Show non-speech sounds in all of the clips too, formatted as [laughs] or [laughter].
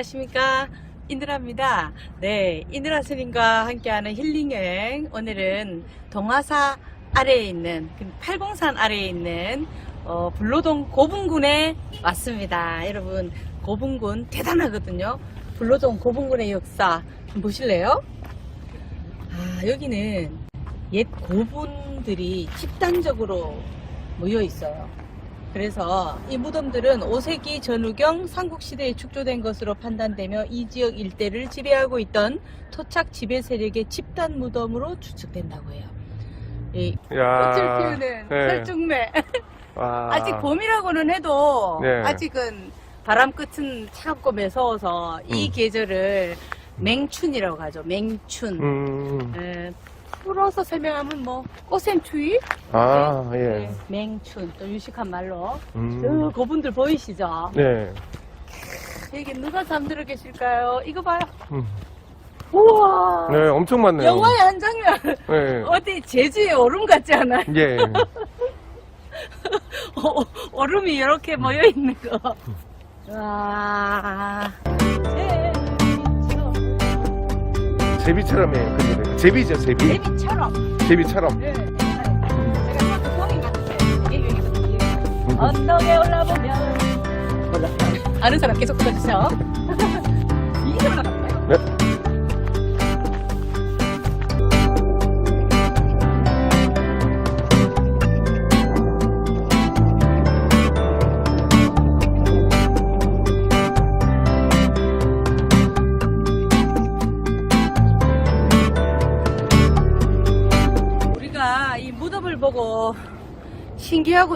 안녕하십니까? 인드라입니다. 네 인드라 스님과 함께하는 힐링여행. 오늘은 동화사 아래에 있는 그 팔공산 아래에 있는 어, 불로동 고분군에 왔습니다. 여러분 고분군 대단하거든요. 불로동 고분군의 역사 좀 보실래요? 아 여기는 옛 고분들이 집단적으로 모여 있어요 그래서 이 무덤들은 5세기 전후경 삼국시대에 축조된 것으로 판단되며 이 지역 일대를 지배하고 있던 토착 지배 세력의 집단 무덤으로 추측된다고 해요. 이 야. 꽃을 피우는 네. 설중매. 와. [laughs] 아직 봄이라고는 해도 네. 아직은 바람 끝은 차갑고 매서워서 이 음. 계절을 맹춘이라고 하죠. 맹춘. 음. 에, 풀어서 설명하면 뭐 꽃샘추위? 아, 예. 네, 맹춘. 또 유식한 말로. 음. 그 고분들 보이시죠? 네. 여기 누가 잠들어 계실까요? 이거 봐요. 음. 우와. 네, 엄청 많네요. 영화의 한 장면. 네. 어디 제주의 얼음 같지 않아요? 예. [laughs] 어, 얼음이 이렇게 모여 있는 거. 와. 제비처럼이에요, 그 노래. 제비죠, 제비. 제비처럼. 제비처럼. 네. 제가 성인 같으세요. 이게 여기거든요. 언덕에 올라보면 몰라. 아는 사람 계속 불러주세요.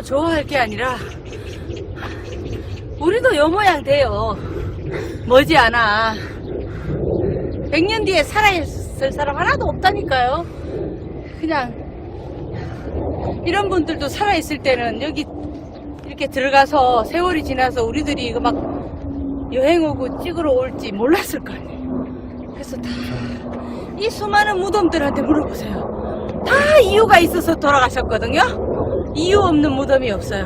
좋아할 게 아니라 우리도 요 모양 돼요. 머지않아. 100년 뒤에 살아있을 사람 하나도 없다니까요. 그냥 이런 분들도 살아있을 때는 여기 이렇게 들어가서 세월이 지나서 우리들이 이거 막 여행 오고 찍으러 올지 몰랐을 거 아니에요. 그래서 다 이 수많은 무덤들한테 물어보세요. 다 이유가 있어서 돌아가셨거든요. 이유 없는 무덤이 없어요.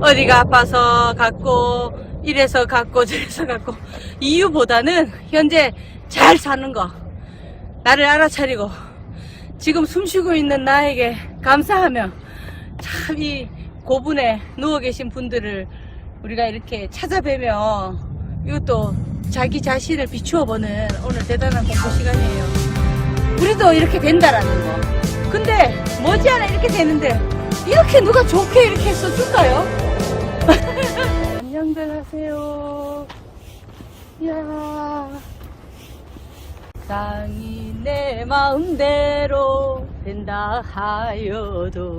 어디가 아파서 갔고, 이래서 갔고, [laughs] 저래서 갔고. 이유보다는 현재 잘 사는 거. 나를 알아차리고, 지금 숨 쉬고 있는 나에게 감사하며, 참 이 고분에 누워 계신 분들을 우리가 이렇게 찾아뵈며, 이것도 자기 자신을 비추어 보는 오늘 대단한 공부 시간이에요. 우리도 이렇게 된다라는 거. 근데 머지않아 이렇게 되는데 이렇게 누가 좋게 이렇게 써줄까요? 안녕들 [laughs] 하세요. 야 땅이 내 마음대로 된다 하여도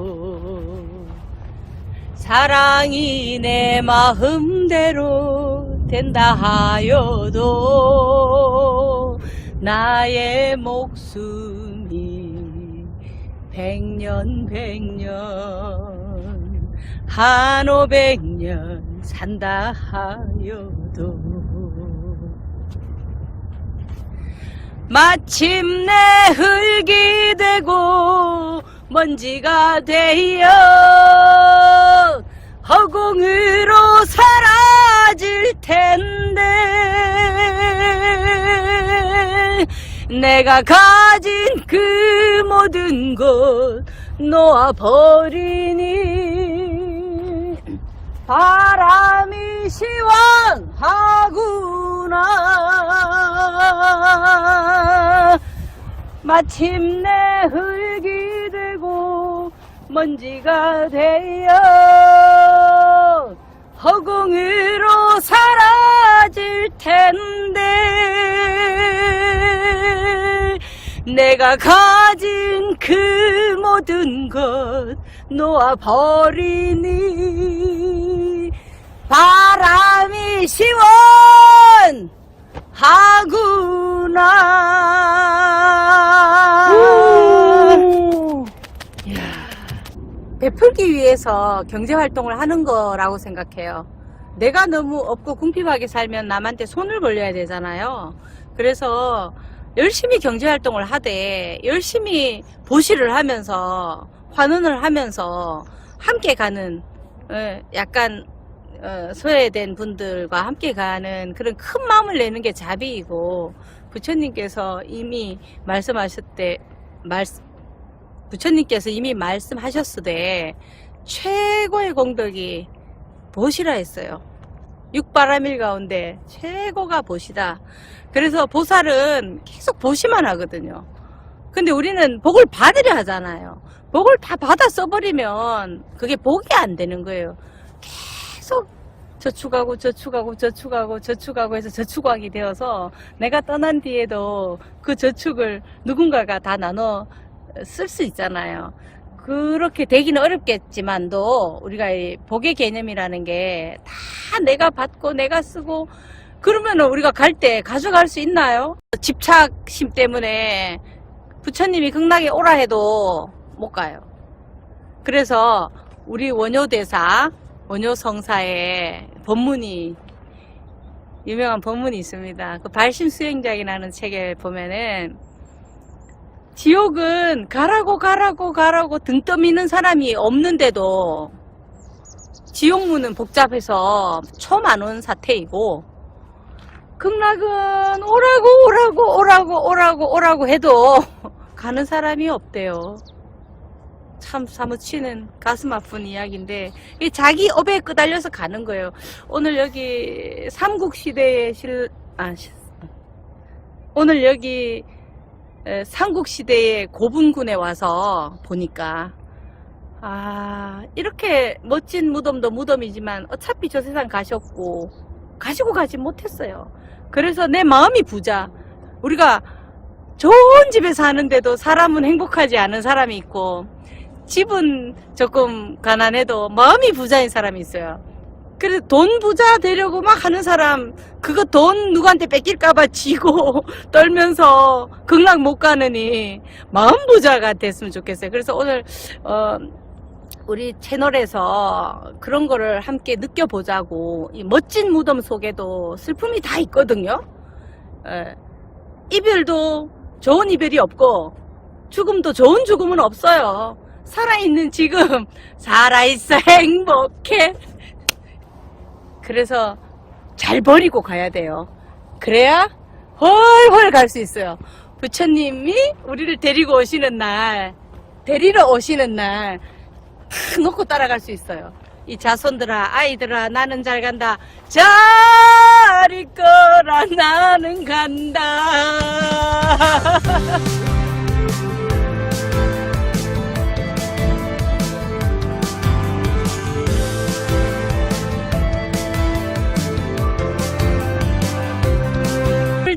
사랑이 내 마음대로 된다 하여도 나의 목숨이 백년 백년. 한 오백년 산다 하여도. 마침내 흙이 되고 먼지가 되어 허공으로 사라질 텐데 내가 가진 그 모든 것 놓아버리니. 바람이 시원하구나. 마침내 흙이 되고 먼지가 되어 내가 가진 그 모든 것 놓아버리니 바람이 시원하구나 베풀기 위해서 경제 활동을 하는 거라고 생각해요. 내가 너무 없고 궁핍하게 살면 남한테 손을 벌려야 되잖아요. 그래서 열심히 경제 활동을 하되 열심히 보시를 하면서 환원을 하면서 함께 가는 예, 약간 어, 소외된 분들과 함께 가는 그런 큰 마음을 내는 게 자비이고 부처님께서 이미 말씀하셨대 말 부처님께서 이미 말씀하셨으되 최고의 공덕이 보시라 했어요. 육바라밀 가운데 최고가 보시다. 그래서 보살은 계속 보시만 하거든요. 근데 우리는 복을 받으려 하잖아요. 복을 다 받아 써버리면 그게 복이 안 되는 거예요. 계속 저축하고 저축하고 저축하고 저축하고 해서 저축왕이 되어서 내가 떠난 뒤에도 그 저축을 누군가가 다 나눠 쓸 수 있잖아요. 그렇게 되기는 어렵겠지만도 우리가 이 복의 개념이라는 게 다 내가 받고 내가 쓰고 그러면 우리가 갈 때 가져갈 수 있나요? 집착심 때문에 부처님이 극락에 오라 해도 못 가요. 그래서 우리 원효대사, 원효성사에 법문이 유명한 법문이 있습니다. 그 발심 수행작이라는 책에 보면은 지옥은 가라고 가라고 가라고 등 떠미는 사람이 없는데도 지옥문은 복잡해서 처음 안온 사태이고 극락은 오라고 오라고 오라고 오라고 오라고 해도 가는 사람이 없대요. 참 사무치는 가슴 아픈 이야기인데 이 자기 업에 끄달려서 가는 거예요. 오늘 여기 삼국시대의 실, 아, 시- 오늘 여기 에, 삼국시대의 고분군에 와서 보니까 아 이렇게 멋진 무덤도 무덤이지만 어차피 저 세상 가셨고 가지고 가지 못했어요. 그래서 내 마음이 부자. 우리가 좋은 집에 사는데도 사람은 행복하지 않은 사람이 있고 집은 조금 가난해도 마음이 부자인 사람이 있어요. 그래서 돈 부자 되려고 막 하는 사람 그거 돈 누구한테 뺏길까봐 지고 [laughs] 떨면서 극락 못 가느니 마음 부자가 됐으면 좋겠어요. 그래서 오늘 어, 우리 채널에서 그런 거를 함께 느껴보자고 이 멋진 무덤 속에도 슬픔이 다 있거든요. 예. 이별도 좋은 이별이 없고 죽음도 좋은 죽음은 없어요. 살아있는 지금 살아있어 행복해. 그래서 잘 버리고 가야 돼요. 그래야 훨훨 갈 수 있어요. 부처님이 우리를 데리고 오시는 날, 데리러 오시는 날, 탁 놓고 따라갈 수 있어요. 이 자손들아, 아이들아, 나는 잘 간다. 잘 있거라, 나는 간다. [laughs]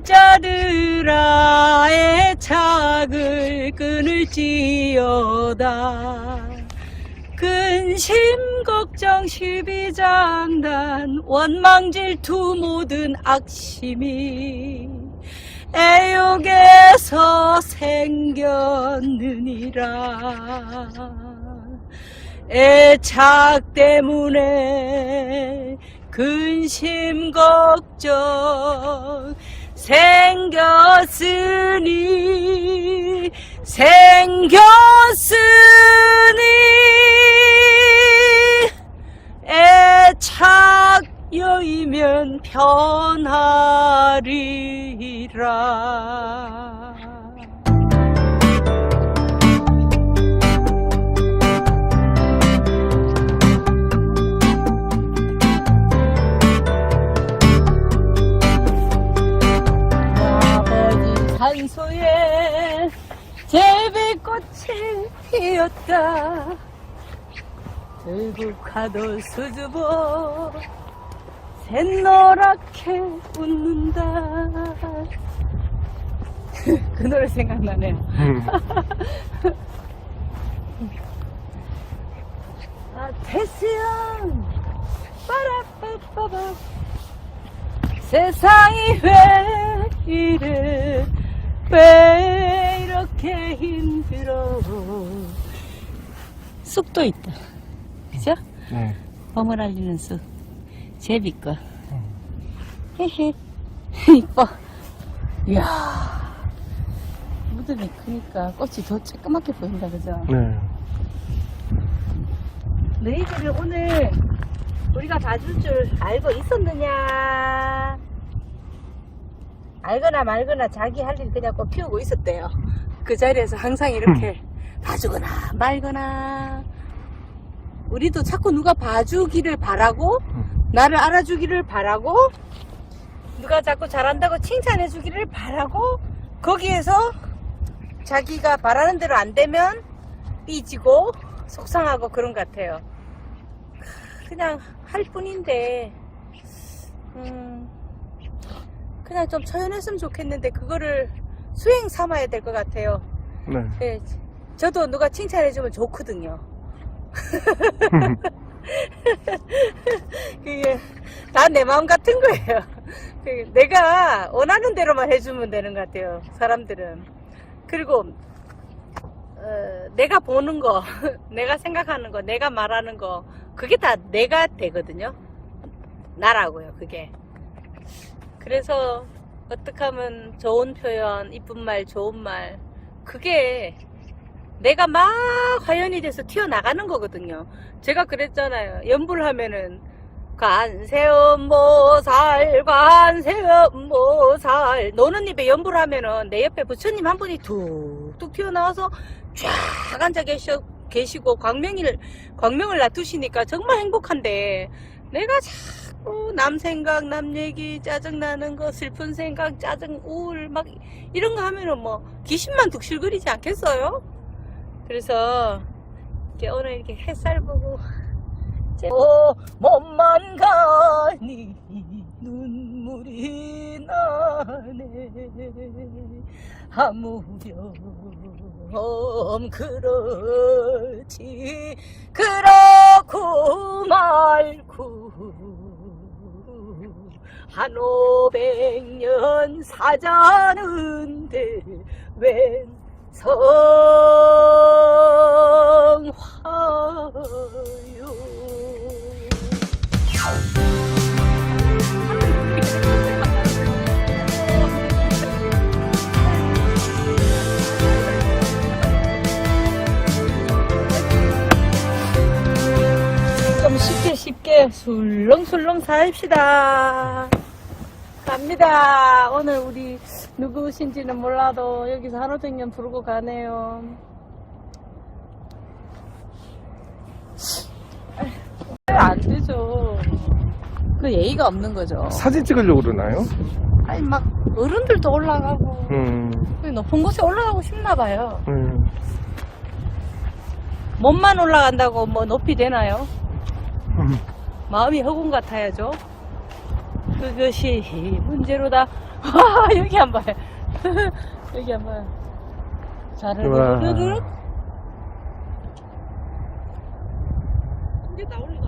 자들아 애착을 끊을지어다. 근심 걱정 시비장단 원망 질투 모든 악심이 애욕에서 생겼느니라. 애착 때문에 근심 걱정 생겼으니 생겼으니. 애착 여이면 편하리라 피었다. 들국화도 수줍어 샛노랗게 웃는다. [laughs] 그 노래 생각나네요. 음. 아 태수연! 빠라빠빠바 세상이 왜 이래? 왜 이렇게 힘들어 쑥도 있다 그죠? 네. 봄을 알리는 쑥 제비꽃 헤헤 [laughs] 이뻐 이야 무덤이 크니까 꽃이 더 쬐끄맣게 보인다 그죠? 네. 너희들을 오늘 우리가 봐줄 줄 알고 있었느냐? 알거나 말거나 자기 할 일 그냥 꼭 피우고 있었대요. 그 자리에서 항상 이렇게 봐주거나 말거나. 우리도 자꾸 누가 봐주기를 바라고, 나를 알아주기를 바라고, 누가 자꾸 잘한다고 칭찬해 주기를 바라고, 거기에서 자기가 바라는 대로 안 되면 삐지고, 속상하고 그런 것 같아요. 그냥 할 뿐인데, 음, 그냥 좀 처연했으면 좋겠는데, 그거를 수행 삼아야 될 것 같아요. 네. 네, 저도 누가 칭찬해주면 좋거든요. [laughs] 그게 다 내 마음 같은 거예요. 그 내가 원하는 대로만 해주면 되는 것 같아요. 사람들은. 그리고 어, 내가 보는 거, [laughs] 내가 생각하는 거, 내가 말하는 거, 그게 다 내가 되거든요. 나라고요, 그게. 그래서 어떻게 하면 좋은 표현, 이쁜 말, 좋은 말, 그게 내가 막 화연이 돼서 튀어나가는 거거든요. 제가 그랬잖아요. 연불 하면은 관세음보살 관세음보살 노는 입에 연불 하면은 내 옆에 부처님 한 분이 툭툭 튀어나와서 쫙 앉아 계셔, 계시고 광명을 광명을 놔두시니까 정말 행복한데 내가 자꾸 남 생각 남 얘기 짜증 나는 거 슬픈 생각 짜증 우울 막 이런 거 하면은 뭐 귀신만 득실거리지 않겠어요? 그래서 이렇게 오늘 이렇게 햇살 보고 오 몸만 가니 눈물이 나네. 아무렴 그렇지. 그렇고 말고 한 오백년 사자는데 웬 성화요 좀 쉽게 쉽게 술렁술렁 살읍시다 갑니다 오늘 우리 누구신지는 몰라도 여기서 한호백년 부르고 가네요 안 되죠 그 예의가 없는 거죠 사진 찍으려고 그러나요? 아니 막 어른들도 올라가고 음, 그 높은 곳에 올라가고 싶나 봐요 음. 몸만 올라간다고 뭐 높이 되나요? 음. 마음이 허공 같아야죠. 그것이 문제로다. [laughs] 와, 여기 한 번. [laughs] 여기 한 번. 자르르르르. 이게 나올리가.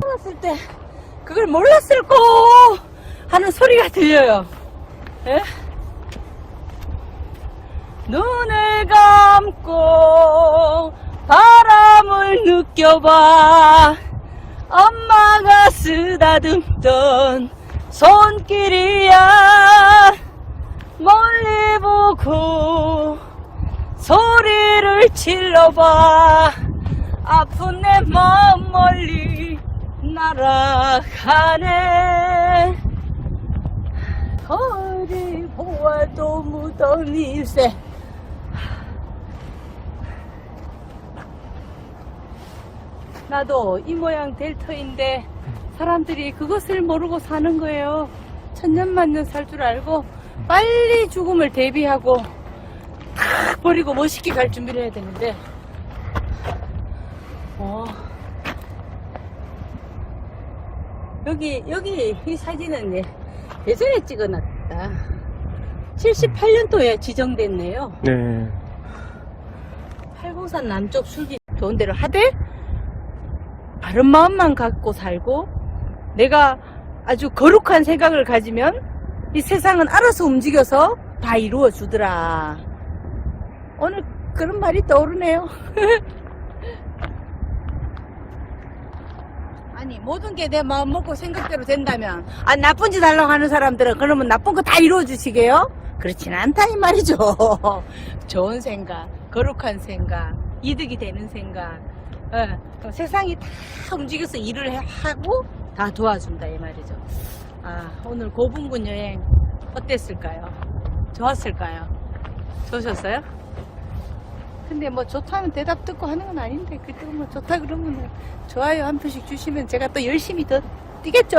살았을 때 그걸 몰랐을 거 하는 소리가 들려요. 예? 눈을 감고 바람을 느껴봐. 엄마가 쓰다듬던 손길이야. 멀리 보고 소리를 질러봐. 아픈 내 마음 멀리 날아가네. 어디 보아도 무더운 일 나도 이 모양 될 터인데 사람들이 그것을 모르고 사는 거예요 천년만년 살 줄 알고 빨리 죽음을 대비하고 탁 버리고 멋있게 갈 준비를 해야 되는데 어. 여기 여기 이 사진은 예, 예전에 찍어놨다 78년도에 지정됐네요 네. 팔공산 남쪽 술기 좋은 데를 하되 바른 마음만 갖고 살고 내가 아주 거룩한 생각을 가지면 이 세상은 알아서 움직여서 다 이루어 주더라 오늘 그런 말이 떠오르네요 [laughs] 아니 모든 게 내 마음 먹고 생각대로 된다면 아 나쁜 짓 하려고 하는 사람들은 그러면 나쁜 거 다 이루어 주시게요? 그렇진 않다 이 말이죠. [laughs] 좋은 생각, 거룩한 생각, 이득이 되는 생각, 어, 또 세상이 다 움직여서 일을 해- 하고 다 도와준다 이 말이죠. 아 오늘 고분군 여행 어땠을까요? 좋았을까요? 좋으셨어요? 근데 뭐 좋다면 대답 듣고 하는 건 아닌데 그때 뭐 좋다 그러면 좋아요 한 표씩 주시면 제가 또 열심히 더 뛰겠죠?